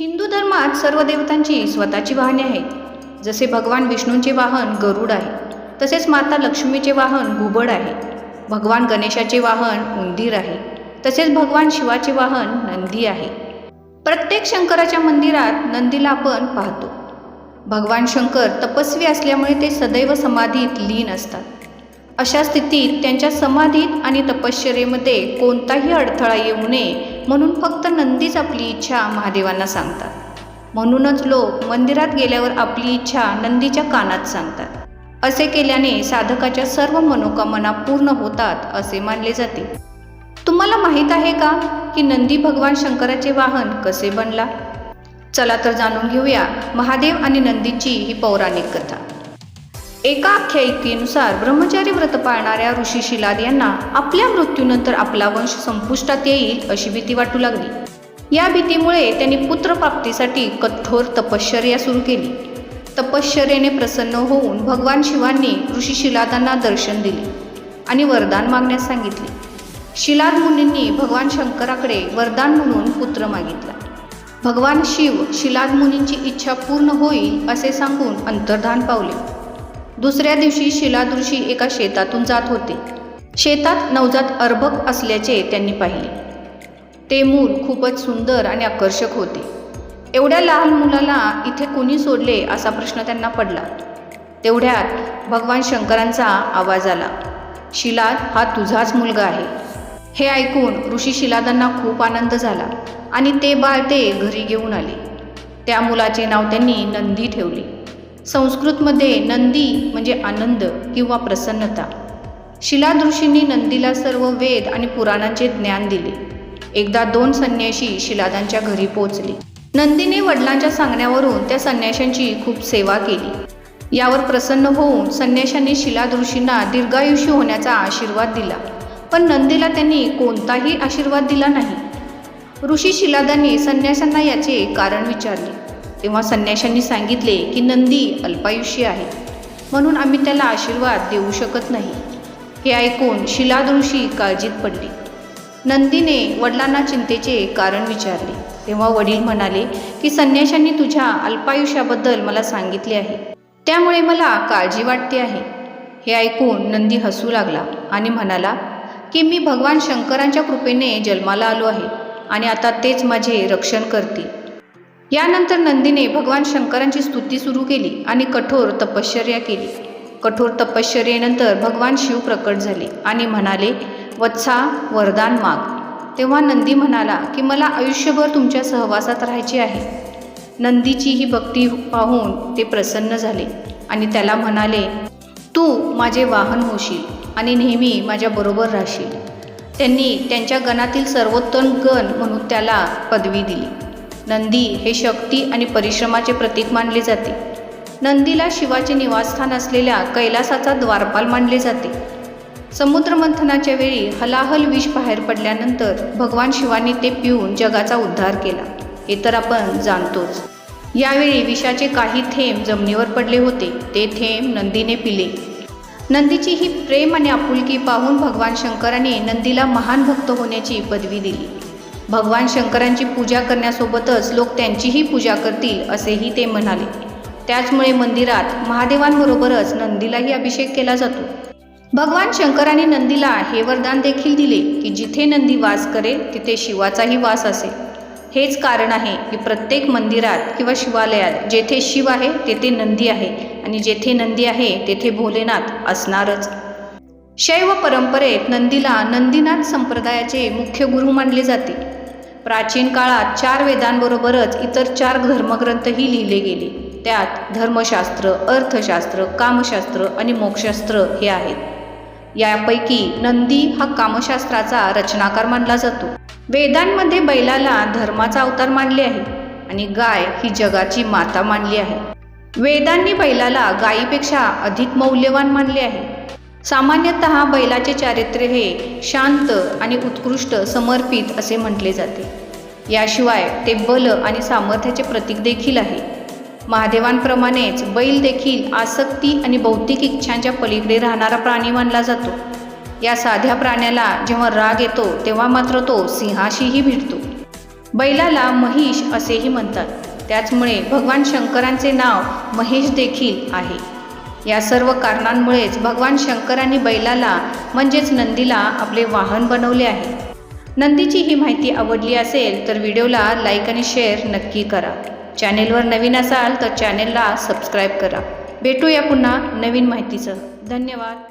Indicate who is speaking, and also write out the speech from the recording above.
Speaker 1: हिंदू धर्मात सर्व देवतांची स्वतःची वाहने आहेत. जसे भगवान विष्णूंचे वाहन गरुड आहे तसेच माता लक्ष्मीचे वाहन घुबड आहे. भगवान गणेशाचे वाहन उंदीर आहे तसेच भगवान शिवाचे वाहन नंदी आहे. प्रत्येक शंकराच्या मंदिरात नंदीला आपण पाहतो. भगवान शंकर तपस्वी असल्यामुळे ते सदैव समाधीत लीन असतात. अशा स्थितीत त्यांच्या समाधीत आणि तपश्चर्येमध्ये कोणताही अडथळा येऊ नये म्हणून फक्त नंदीच आपली इच्छा महादेवांना सांगतात. म्हणूनच लोक मंदिरात गेल्यावर आपली इच्छा नंदीच्या कानात सांगतात. असे केल्याने साधकाच्या सर्व मनोकामना पूर्ण होतात असे मानले जाते. तुम्हाला माहीत आहे का की नंदी भगवान शंकराचे वाहन कसे बनला? चला तर जाणून घेऊया महादेव आणि नंदीची ही पौराणिक कथा. एका आख्यायिकेनुसार ब्रह्मचारी व्रत पाळणाऱ्या ऋषी शिलाद यांना आपल्या मृत्यूनंतर आपला वंश संपुष्टात येईल अशी भीती वाटू लागली. या भीतीमुळे त्यांनी पुत्रप्राप्तीसाठी कठोर तपश्चर्या सुरू केली. तपश्चर्याने प्रसन्न होऊन भगवान शिवांनी ऋषी शिलादांना दर्शन दिले आणि वरदान मागण्यास सांगितले. शिलाद मुनींनी भगवान शंकराकडे वरदान म्हणून पुत्र मागितला. भगवान शिव शिलाद मुनींची इच्छा पूर्ण होईल असे सांगून अंतर्धान पावले. दुसऱ्या दिवशी शिलाद ऋषी एका शेतातून जात होते. शेतात नवजात अर्भक असल्याचे त्यांनी पाहिले. ते मूल खूपच सुंदर आणि आकर्षक होते. एवढ्या लहान मुलाला इथे कोणी सोडले असा प्रश्न त्यांना पडला. तेवढ्यात भगवान शंकरांचा आवाज आला. शिलाद हा तुझाच मुलगा आहे. हे ऐकून ऋषी शिलादांना खूप आनंद झाला आणि ते बाळ ते घरी घेऊन आले. त्या मुलाचे नाव त्यांनी नंदी ठेवले. संस्कृतमध्ये नंदी म्हणजे आनंद किंवा प्रसन्नता. शिलादृषींनी नंदीला सर्व वेद आणि पुराणांचे ज्ञान दिले. एकदा दोन संन्याशी शिलादांच्या घरी पोचले नंदीने वडिलांच्या सांगण्यावरून त्या संन्याशांची खूप सेवा केली. यावर प्रसन्न होऊन संन्याशांनी शिलादृषींना दीर्घायुषी दीर्घायुष्य होण्याचा आशीर्वाद दिला. पण नंदीला त्यांनी कोणताही आशीर्वाद दिला नाही. ऋषी शिलादांनी संन्याशांना याचे कारण विचारले. तेव्हा संन्याशांनी सांगितले की नंदी अल्पायुष्य आहे. म्हणून आम्ही त्याला आशीर्वाद देऊ शकत नाही. हे ऐकून शिलाद ऋषी काळजीत पडले. नंदीने वडिलांना चिंतेचे कारण विचारले. तेव्हा वडील म्हणाले की संन्याशांनी तुझ्या अल्पायुष्याबद्दल मला सांगितले आहे. त्यामुळे मला काळजी वाटते आहे. हे ऐकून नंदी हसू लागला आणि म्हणाला की मी भगवान शंकरांच्या कृपेने जन्माला आलो आहे आणि आता तेच माझे रक्षण करतील. यानंतर नंदीने भगवान शंकरांची स्तुती सुरू केली आणि कठोर तपश्चर्या केली. कठोर तपश्चर्येनंतर भगवान शिव प्रकट झाले आणि म्हणाले वत्सा वरदान माग. तेव्हा नंदी म्हणाला की मला आयुष्यभर तुमच्या सहवासात राहायचे आहे. नंदीची ही भक्ती पाहून ते प्रसन्न झाले आणि त्याला म्हणाले तू माझे वाहन होशील आणि नेहमी माझ्याबरोबर राहशील. त्यांनी त्यांच्या गणातील सर्वोत्तम गण म्हणून त्याला पदवी दिली. नंदी हे शक्ती आणि परिश्रमाचे प्रतीक मानले जाते. नंदीला शिवाचे निवासस्थान असलेल्या कैलासाचा द्वारपाल मानले जाते. समुद्रमंथनाच्या वेळी हलाहल विष बाहेर पडल्यानंतर भगवान शिवानी ते पिऊन जगाचा उद्धार केला. हे तर आपण जाणतोच. यावेळी विषाचे काही थेंब जमिनीवर पडले होते. ते थेंब नंदीने पिले. नंदीची ही प्रेम आणि आपुलकी पाहून भगवान शंकराने नंदीला महान भक्त होण्याची पदवी दिली. भगवान शंकरांची पूजा करण्यासोबतच लोक त्यांचीही पूजा करतील असेही ते म्हणाले. त्याचमुळे मंदिरात महादेवांबरोबरच नंदीलाही अभिषेक केला जातो. भगवान शंकराने नंदीला हे वरदान देखील दिले की जिथे नंदी वास करेल तिथे शिवाचाही वास असेल हेच कारण आहे की प्रत्येक मंदिरात किंवा शिवालयात जेथे शिव आहे तेथे नंदी आहे आणि जेथे नंदी आहे तेथे भोलेनाथ असणारच. शैव परंपरेत नंदीला नंदीनाथ संप्रदायाचे मुख्य गुरु मानले जाते. प्राचीन काळात चार वेदांबरोबरच इतर चार धर्मग्रंथही लिहिले गेले. त्यात धर्मशास्त्र अर्थशास्त्र कामशास्त्र आणि मोक्षशास्त्र हे आहेत. यापैकी नंदी हा कामशास्त्राचा रचनाकार मानला जातो. वेदांमध्ये बैलाला धर्माचा अवतार मानले आहे आणि गाय ही जगाची माता मानली आहे. वेदांनी बैलाला गायीपेक्षा अधिक मौल्यवान मानले आहे. सामान्यतः बैलाचे चारित्र्य हे शांत आणि उत्कृष्ट समर्पित असे म्हटले जाते. याशिवाय ते बल आणि सामर्थ्याचे प्रतीक देखील आहे. महादेवांप्रमाणेच बैल देखील आसक्ती आणि भौतिक इच्छांच्या पलीकडे राहणारा प्राणी मानला जातो. या साध्या प्राण्याला जेव्हा राग येतो तेव्हा मात्र तो सिंहाशीही भिडतो. बैलाला महिष असेही म्हणतात. त्याचमुळे भगवान शंकरांचे नाव महेश देखील आहे. या सर्व कारणांमुळेच भगवान शंकरांनी बैलाला म्हणजेच नंदीला आपले वाहन बनवले आहे. नंदीची ही माहिती आवडली असेल तर व्हिडिओला लाईक आणि शेअर नक्की करा. चॅनेलवर नवीन असाल तर चॅनेलला सबस्क्राईब करा. भेटूया पुन्हा नवीन माहितीचं. धन्यवाद.